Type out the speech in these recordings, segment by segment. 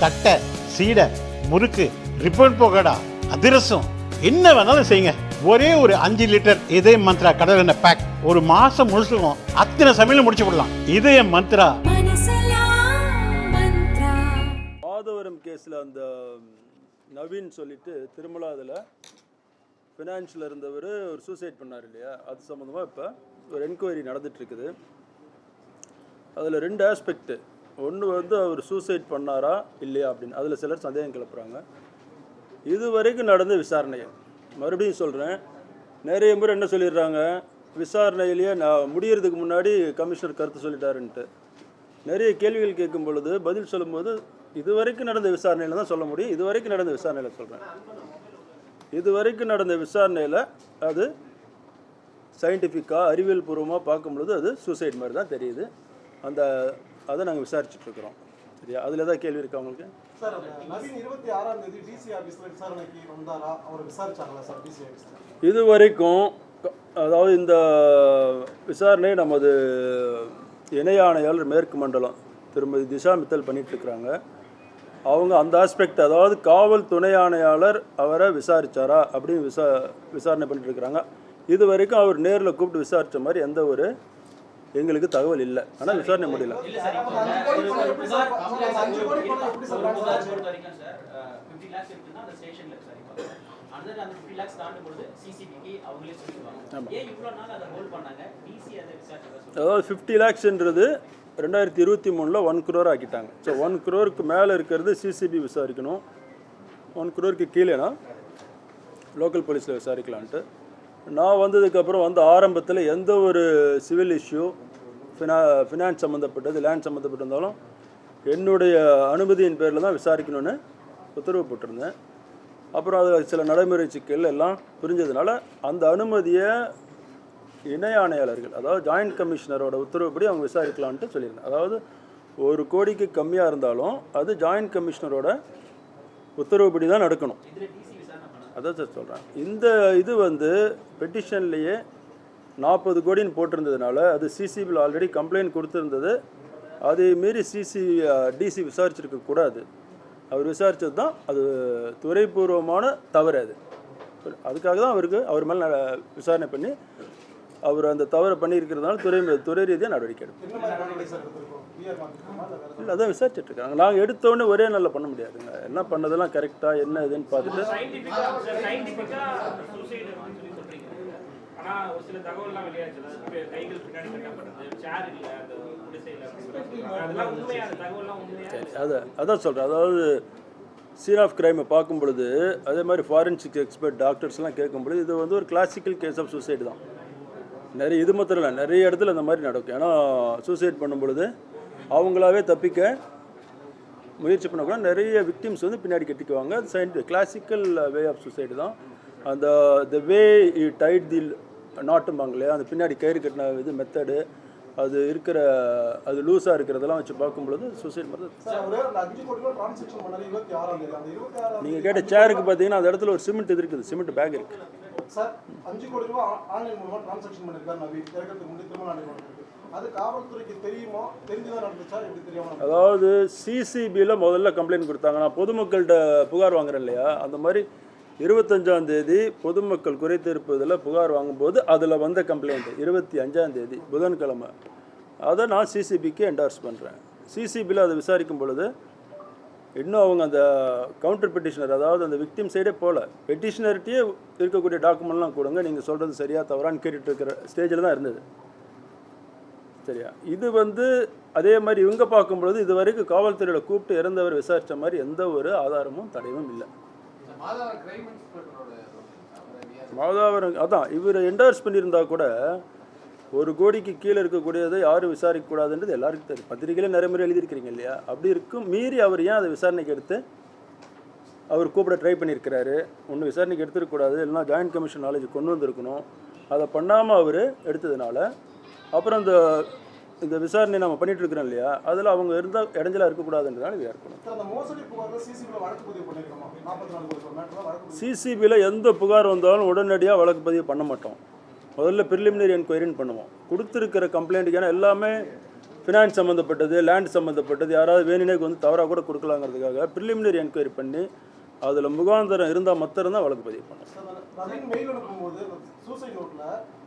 தட்டை சீடை முறுக்கு ரிப்பன் போகடா அதிரசம் என்ன வேணாலும் செய்யுங்க. ஒரே ஒரு அஞ்சு லிட்டர் இதய மந்த்ரா கடல் எண்ணெய் பேக் ஒரு மாசம் முழுசுக்கும் அத்தனை சமையலும் முடிச்சு விடலாம் இதய மந்த்ரா. மாதவரம் கேஸில் அந்த நவீன் சொல்லிட்டு திருமலா அதில் ஃபினான்ஷியல் இருந்தவர் ஒரு சூசைட் பண்ணார் இல்லையா? அது சம்மந்தமாக இப்போ ஒரு என்கொயரி நடந்துட்டுருக்குது அதில் ரெண்டு ஆஸ்பெக்ட் ஒன்று வந்து அவர் சூசைட் பண்ணாரா இல்லையா அப்படின்னு. அதில் சிலர் சந்தேகம் கிளப்புறாங்க. இது வரைக்கும் நடந்த விசாரணைகள். மறுபடியும் சொல்கிறேன் நிறைய பேர் என்ன சொல்லிடுறாங்க? விசாரணையிலேயே நான் முடியறதுக்கு முன்னாடி கமிஷனர் கருத்து சொல்லிட்டாருன்ட்டு. நிறைய கேள்விகள் கேட்கும் பொழுது பதில் சொல்லும்போது இது வரைக்கும் நடந்த விசாரணையில் தான் சொல்ல முடியும். இது வரைக்கும் நடந்த விசாரணையில் சொல்கிறேன் இது வரைக்கும் நடந்த விசாரணையில் அது சயின்டிஃபிக்காக அறிவியல் பூர்வமாக பார்க்கும்பொழுது அது சூசைட் மாதிரி தான் தெரியுது. அந்த அதை நாங்கள் விசாரிச்சுட்ருக்குறோம் சரியா? அதில் ஏதாவது கேள்வி இருக்கா உங்களுக்கு? சார் நவீன் இருபத்தி ஆறாம் தேதி டிசி ஆபீஸ்ல விசாரணைக்கு வந்தாரா? அவர் விசாரிச்சாங்களா சார் டிசி ஆபீஸ்ல இது வரைக்கும் அதாவது இந்த விசாரணை நமது இணை ஆணையாளர் மேற்கு மண்டலம் திருமதி திஷா மித்தல் பண்ணிட்டு இருக்கிறாங்க. அவங்க அந்த ஆஸ்பெக்ட் அதாவது காவல் துணை ஆணையாளர் அவரை விசாரிச்சாரா அப்படின்னு விசா விசாரணை பண்ணிட்டு இருக்கிறாங்க. இது வரைக்கும் அவர் நேரில் கூப்பிட்டு விசாரித்த மாதிரி எந்த ஒரு எங்களுக்கு தகவல் இல்லை. ஆனால் விசாரணை முடியல. அதாவது ஃபிஃப்டி லேக்ஸ்ன்றது ரெண்டாயிரத்தி இருபத்தி மூணில் ஒன் குரோர் ஆக்கிட்டாங்க. ஸோ ஒன் குரோருக்கு மேலே இருக்கிறது சிசிபி விசாரிக்கணும். ஒன் குரோருக்கு கீழேனா லோக்கல் போலீஸில் விசாரிக்கலான்ட்டு. நான் வந்ததுக்கப்புறம் வந்து ஆரம்பத்தில் எந்த ஒரு சிவில் இஷ்யூ ஃபினா ஃபினான்ஸ் சம்மந்தப்பட்டது லேண்ட் சம்மந்தப்பட்டிருந்தாலும் என்னுடைய அனுமதியின் பேரில் தான் விசாரிக்கணும்னு உத்தரவு போட்டிருந்தேன். அப்புறம் அது சில நடைமுறை சிக்கல் எல்லாம் புரிஞ்சதுனால அந்த அனுமதியை இணை ஆணையாளர்கள் அதாவது ஜாயிண்ட் கமிஷனரோட உத்தரவுப்படி அவங்க விசாரிக்கலான்ட்டு சொல்லியிருந்தேன். அதாவது ஒரு கோடிக்கு கம்மியாக இருந்தாலும் அது ஜாயிண்ட் கமிஷனரோட உத்தரவுப்படி தான் நடக்கணும் இதில் டிசி விசாரணை பண்ணாங்க அதான் சார் சொல்கிறேன் இந்த இது வந்து பெட்டிஷன்லேயே நாற்பது கோடின்னு போட்டிருந்ததுனால அது சிசிபியில் ஆல்ரெடி கம்ப்ளைண்ட் கொடுத்துருந்தது. அதை மீறி சிசி டிசி விசாரிச்சிருக்க கூடாது. அவர் விசாரித்தது தான் அது துறைபூர்வமான தவறு அது. அதுக்காக தான் அவருக்கு அவர் மேலே விசாரணை பண்ணி அவர் அந்த தவறை பண்ணியிருக்கிறதுனால துறை துறை ரீதியாக நடவடிக்கை எடுக்கும். இல்லை அதான் விசாரிச்சுட்டு இருக்காங்க நாங்கள் எடுத்தோடனே ஒரே நாளில் பண்ண முடியாதுங்க. என்ன பண்ணதெல்லாம் கரெக்டாக என்ன இதுன்னு பார்த்துட்டு அந்த அதை அதான் சொல்கிறேன் அதாவது சீன் ஆஃப் கிரைமை பார்க்கும் பொழுது அதே மாதிரி ஃபாரன்சிக் எக்ஸ்பர்ட் டாக்டர்ஸ்லாம் கேட்கும் பொழுது இது வந்து ஒரு கிளாசிக்கல் கேஸ் ஆஃப் சூசைடு தான். நிறைய இது மாத்திரம் இல்லை நிறைய இடத்துல இந்த மாதிரி நடக்கும். ஏன்னா சூசைட் பண்ணும் பொழுது அவங்களாவே தப்பிக்க முயற்சி பண்ணக்கூட நிறைய விக்டிம்ஸ் வந்து பின்னாடி கட்டிக்குவாங்க. சயின்டி கிளாசிக்கல் வே ஆஃப் சூசைடு தான். அந்த த வே டைட் தி நாட்டும்பாங்க இல்லையா? அந்த பின்னாடி கயிறு கட்டின இது மெத்தடு அது இருக்கிற அது லூஸாக இருக்கிறதெல்லாம் வச்சு பார்க்கும் பொழுது சூசைட் ஆறாம் நீங்கள் கேட்ட சேருக்கு பார்த்தீங்கன்னா அந்த இடத்துல ஒரு சிமெண்ட் இது இருக்குது சிமெண்ட் பேக் இருக்குது அதாவது சிசிபியில் முதல்ல கம்ப்ளைண்ட் கொடுத்தாங்க நான் பொதுமக்கள்கிட்ட புகார் வாங்குறேன் இல்லையா? அந்த மாதிரி இருபத்தஞ்சாம் தேதி பொதுமக்கள் குறைத்திருப்பதில் புகார் வாங்கும்போது அதில் வந்த கம்ப்ளைண்ட் இருபத்தி அஞ்சாம் தேதி புதன்கிழமை. அதை நான் சிசிபிக்கு என்டார்ஸ் பண்ணுறேன் சிசிபியில் அதை விசாரிக்கும் பொழுது இன்னும் அவங்க அந்த கவுண்டர் பெட்டிஷனர் அதாவது அந்த விக்டிம் சைடே போகல பெட்டிஷனர்கிட்டயே இருக்கக்கூடிய டாக்குமெண்ட்லாம் கொடுங்க நீங்கள் சொல்கிறது சரியாக தவறான்னு கேட்டுட்டு இருக்கிற ஸ்டேஜில் தான் இருந்தது. சரியா? இது வந்து அதே மாதிரி இவங்க பார்க்கும்பொழுது இது வரைக்கும் காவல்துறையில் கூப்பிட்டு இறந்தவர் விசாரித்த மாதிரி எந்த ஒரு ஆதாரமும் தடையும் இல்லை. மாதாவரம் அதான் இவர் என்டார்ஸ் பண்ணியிருந்தா கூட ஒரு கோடிக்கு கீழே இருக்கக்கூடியதை யாரும் விசாரிக்கக்கூடாதுன்றது எல்லாருக்கும் தெரியும். பத்திரிகையில நிறைய முறை எழுதியிருக்கிறீங்க இல்லையா? அப்படி இருக்கும் மீறி அவர் ஏன் அதை விசாரணைக்கு எடுத்து அவர் கூப்பிட ட்ரை பண்ணியிருக்கிறாரு? ஒன்று விசாரணைக்கு எடுத்துருக்கக்கூடாது இல்லைனா ஜாயின்ட் கமிஷன் நாலேஜ் கொண்டு வந்திருக்கணும். அதை பண்ணாமல் அவர் எடுத்ததுனால அப்புறம் இந்த இந்த விசாரணை நம்ம பண்ணிட்டு இருக்கிறோம் இல்லையா? அதில் அவங்க இருந்தால் இடைஞ்சலாக மேட்டர்ல வழக்கு பதிவு சிசிபியில் எந்த புகார் வந்தாலும் உடனடியாக வழக்கு பதிவு பண்ண மாட்டோம். முதல்ல ப்ரிலிமினரி என்கொயரின்னு பண்ணுவோம். கொடுத்துருக்கிற கம்ப்ளைண்ட்டுக்கு ஏன்னா எல்லாமே ஃபினான்ஸ் சம்மந்தப்பட்டது லேண்ட் சம்மந்தப்பட்டது யாராவது வேணுனே வந்து தவறாக கூட கொடுக்கலாங்கிறதுக்காக ப்ரிலிமினரி என்கொயரி பண்ணி அதில் முகாந்திரம் இருந்தால் மாத்திரம் தான் வழக்கு பதிவு பண்ணணும்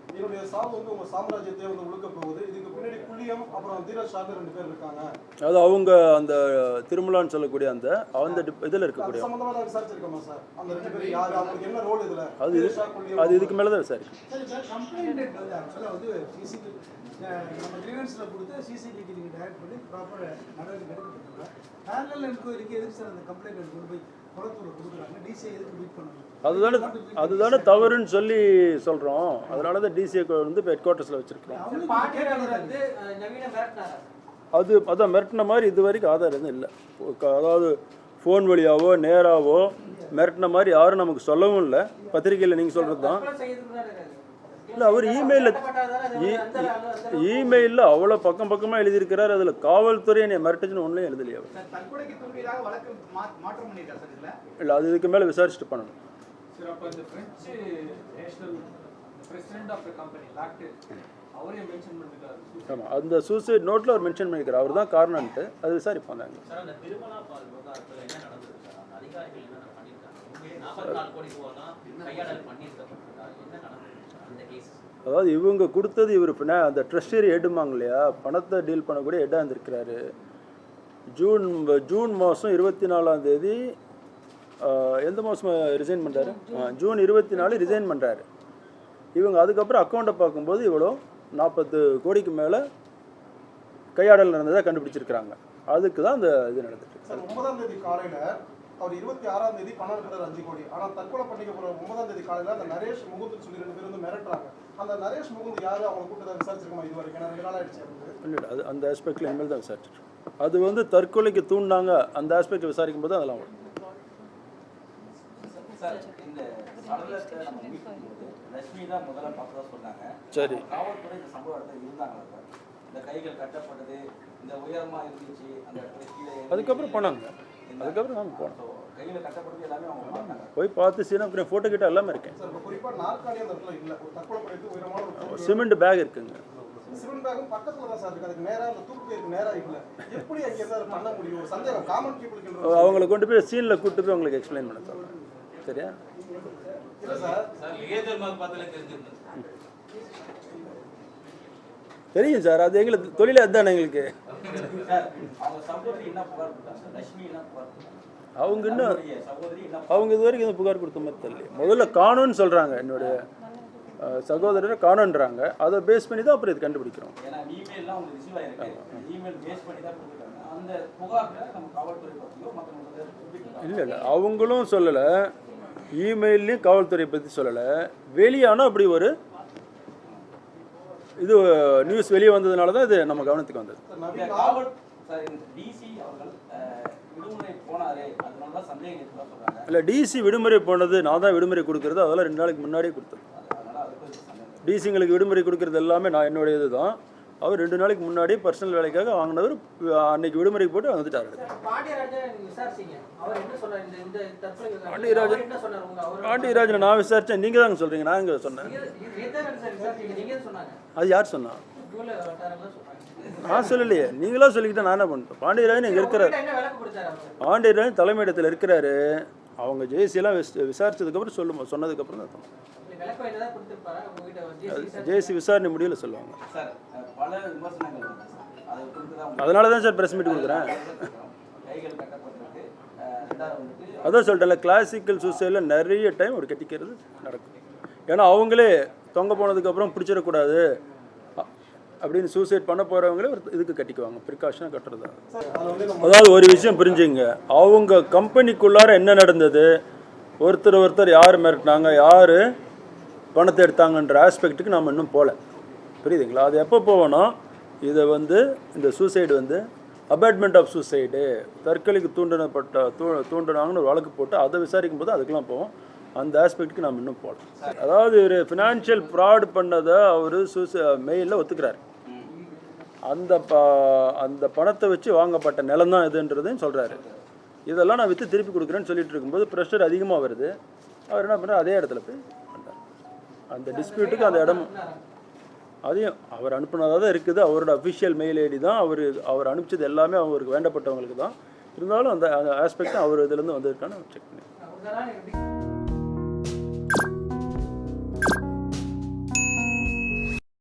சூசைட் என்னுடைய சாவு வந்து உங்க சாம்ராஜ்யத்தை வந்து உழுக்க போகுது. இதுக்கு பின்னாடி புள்ளியம் அப்புறம் தீரஜ் ஷார்னு ரெண்டு பேர் இருக்காங்க. அது அவங்க அந்த திருமலான்னு சொல்லக்கூடிய அந்த அந்த இதில் இருக்கக்கூடிய சம்பந்தமா விசாரிச்சிருக்கோமா சார்? அந்த ரெண்டு பேர் யாரு அவங்களுக்கு என்ன ரோல் இதுல? அது அது இதுக்கு மேலே தான் விசாரிக்கும் சரி சார் கம்ப்ளைண்ட் வந்து ஆக்சுவலாக வந்து சிசிபி நம்ம கிரீவன்ஸில் கொடுத்து சிசிபிக்கு நீங்கள் டைரக்ட் பண்ணி ப்ராப்பர் நடவடிக்கை எடுக்கப்பட்டுள்ள பேரல் என்கொயரிக்கு எதுக்கு சார் அந்த கம்ப்ளைண்ட் கொண்டு போய் குளத்தூரில் கொடுக்குறாங்க? டிசிஐ எதுக்கு மீட் பண்ணணும். அதுதானே அதுதானே தவறுன்னு சொல்லி சொல்கிறோம் அதனால தான் டிசிஏ வந்து இப்போ ஹெட் குவார்ட்டர்ஸில் வச்சுருக்கோம் அது அதான் மிரட்டின மாதிரி இது வரைக்கும் ஆதாரம் எதுவும் இல்லை. அதாவது ஃபோன் வழியாவோ நேராவோ மிரட்டின மாதிரி யாரும் நமக்கு சொல்லவும் இல்லை. பத்திரிக்கையில் நீங்கள் சொல்கிறது தான். இல்லை அவர் இமெயிலில் இமெயிலில் அவ்வளோ பக்கம் பக்கமாக எழுதியிருக்கிறார். அதில் காவல்துறை என்னை மிரட்டுச்சுன்னு ஒன்றும் எழுதலையே இல்லை அது இதுக்கு மேலே விசாரிச்சுட்டு பண்ணணும். சார் அப்போ இந்த French national president of the company locked அவரே மென்ஷன் பண்ணிருக்காரு. ஆமாம் அந்த சூசைட் நோட்டில் அவர் மென்ஷன் பண்ணியிருக்காரு அவர் தான் காரணம்ட்டு அது விசாரிப்பாங்க சார் அந்த திருமலா பால் விவகாரத்துல என்ன நடந்தது சார் அந்த அதிகாரிகள் என்ன பண்ணிருக்காங்க? உண்மையிலே நாற்பத்தி நாலு கோடி ரூபாய்லாம் கையாடல் பண்ணியிருக்கப்பட்டிருக்கா? என்ன நடந்தது அந்த கேஸ் அதாவது இவங்க கொடுத்தது இவர் பின்ன அந்த ட்ரெஷரி எடுமாங்க இல்லையா? பணத்தை டீல் பண்ணக்கூடிய ஹெட்டாக இருந்திருக்கிறாரு. ஜூன் ஜூன் மாதம் இருபத்தி நாலாம் தேதி எந்த மாதம் ரிசைன் பண்ணுறாரு ஜூன் இருபத்தி நாலு ரிசைன் பண்ணுறாரு இவங்க அதுக்கப்புறம் அக்கௌண்ட்டை பார்க்கும்போது இவ்வளோ நாற்பத்து கோடிக்கு மேலே கையாடல் நடந்ததாக கண்டுபிடிச்சிருக்கிறாங்க. அதுக்கு தான் அந்த இது நடந்துட்டு ஒன்பதாம் தேதி காலையில அவர் இருபத்தி ஆறாம் தேதி பணம் அனுப்புறாரு அஞ்சு கோடி. ஆனா தற்கொலை பண்ணிக்க போற ஒன்பதாம் தேதி காலையில அந்த நரேஷ் முகுந்த் சொல்லி ரெண்டு பேர் வந்து மிரட்டுறாங்க. அந்த நரேஷ் முகுந்த் யாரு? அவங்க கூட்டத்தை விசாரிச்சிருக்கோமா இது வரைக்கும்? ரெண்டு நாள் ஆயிடுச்சு இல்லை அது அந்த ஆஸ்பெக்டில் இனிமேல் தான் விசாரிச்சிட்டு அது வந்து தற்கொலைக்கு தூண்டாங்க அந்த ஆஸ்பெக்ட் விசாரிக்கும் போது அதெல்லாம் வரும். சார் இந்த சடலத்தை நம்ம மீட் பண்ணும்போது லட்சுமி தான் முதல்ல பார்த்ததா சொன்னாங்க. சரி. காவல்துறை இந்த சம்பவ இடத்துல இருந்தாங்களா சார்? இந்த கைகள் கட்டப்பட்டது இந்த உயரமா இருந்துச்சு அந்த இடத்துல கீழே இறங்கி- அதுக்கப்புறம் போனாங்க. அதுக்கப்புறம் நாங்கள் போனோம் போய் பார்த்து சீனா அப்புறம் ஃபோட்டோ கிட்ட எல்லாமே இருக்கேன். சிமெண்ட் பேக் இருக்குங்க. சிவன் பேக்கும் பக்கத்துல தான் சார் இருக்கு. அதுக்கு நேரா அந்த தூக்கு பேருக்கு நேரா இல்ல. எப்படி அங்க இருந்து அதை பண்ண முடியும்? ஒரு சந்தேகம். காமன் பீப்புளுக்கு அவங்கள கொண்டு போய் சீனில் கூட்டு போய் உங்களுக்கு எக்ஸ்பிளைன் பண்ண சொல்கிறேன் சரியா தெரியும் சார் அது எங்களுக்கு தொழிலே அதுதானே எங்களுக்கு. அவங்க இன்னும் அவங்க இது வரைக்கும் எதுவும் புகார் கொடுத்த மாதிரி தெரியல. முதல்ல காணும்னு சொல்கிறாங்க என்னுடைய சகோதரரை காணுன்றாங்க. அதை பேஸ் பண்ணி தான் அப்புறம் இது கண்டுபிடிக்கிறோம். இல்லை இல்லை. அவங்களும் சொல்லலை. இமெயிலையும் காவல்துறை பற்றி சொல்லலை. வெளியானா அப்படி ஒரு இது நியூஸ் வெளியே வந்ததுனால தான் இது நம்ம கவனத்துக்கு வந்தது. இல்லை டிசி விடுமுறை போனது நான் தான் விடுமுறை கொடுக்குறது அதெல்லாம் ரெண்டு நாளைக்கு முன்னாடியே கொடுத்தது. டிசிங்களுக்கு விடுமுறை கொடுக்குறது எல்லாமே நான் என்னுடைய இது தான் அவர் ரெண்டு நாளைக்கு முன்னாடியே பர்சனல் வேலைக்காக வாங்கினவர் அன்னைக்கு விடுமுறைக்கு போட்டு வந்துட்டார். பாண்டியராஜன்? பாண்டியராஜன் நான் விசாரித்தேன் நீங்கள் தாங்க சொல்கிறீங்க நான் இங்கே சொன்னேன்? அது யார் சொன்னா? நான் சொல்லலையே. நீங்களா சொல்லிக்கிட்டா நான் என்ன பண்ணிட்டேன் பாண்டியராஜன் இங்கே இருக்கிறார். பாண்டியராஜன் தலைமையிடத்தில் இருக்கிறாரு. அவங்க ஜேசியெல்லாம் விஸ் விசாரிச்சதுக்கப்புறம் சொல்லும் சொன்னதுக்கப்புறம் தான் ஜேசி விசாரணை முடியல சொல்லுவாங்க. சார் அஹ், பல விமர்சனங்கள் இருக்கு சார். அதை குறித்து தான் அதனால தான் சார் ப்ரெஸ் மீட் கொடுக்குறேன். அதான் சொல்லிட்டேன்ல கிளாசிக்கல் சூசைடில் நிறைய டைம் ஒரு கட்டிக்கிறது நடக்கும். ஏன்னா அவங்களே தொங்க போனதுக்கப்புறம் பிடிச்சிடக்கூடாது. அப்படின்னு சூசைட் பண்ண போகிறவங்களே ஒரு இதுக்கு கட்டிக்குவாங்க ப்ரிகாஷனாக கட்டுறது. அதாவது ஒரு விஷயம் புரிஞ்சுங்க. அவங்க கம்பெனிக்குள்ளார என்ன நடந்தது? ஒருத்தர் ஒருத்தர் யார் மிரட்டினாங்க? யார் பணத்தை எடுத்தாங்கன்ற ஆஸ்பெக்ட்டுக்கு நாம் இன்னும் போகல புரியுதுங்களா? அது எப்போ போவோம்னா இதை வந்து இந்த சூசைடு வந்து அபார்ட்மெண்ட் ஆஃப் சூசைடு தற்கொலைக்கு தூண்டனப்பட்ட தூ தூண்டினாங்கன்னு ஒரு வழக்கு போட்டு அதை விசாரிக்கும் போது அதுக்கெல்லாம் போவோம். அந்த ஆஸ்பெக்ட்டுக்கு நாம் இன்னும் போகலாம். அதாவது ஒரு ஃபினான்ஷியல் ஃப்ராட் பண்ணதை அவர் சூசை மெயிலில் ஒத்துக்கிறார். அந்த ப அந்த பணத்தை வச்சு வாங்கப்பட்ட நிலம் தான் இதுன்றதையும் சொல்கிறாரு இதெல்லாம் நான் விற்று திருப்பி கொடுக்குறேன்னு சொல்லிட்டு இருக்கும்போது ப்ரெஷர் அதிகமாக வருது. அவர் என்ன பண்ணுறாரு அதே இடத்துல போய் அந்த டிஸ்பியூட்டுக்கு அந்த இடம். அதையும் அவர் அனுப்புனதாக தான் இருக்குது. அவரோட அஃபிஷியல் மெயில் ஐடி தான். அவர் அவர் அனுப்பிச்சது எல்லாமே அவருக்கு வேண்டப்பட்டவங்களுக்கு தான். இருந்தாலும் அந்த ஆஸ்பெக்ட் அவர் இதுலேருந்து வந்திருக்கான்னு செக் பண்ணி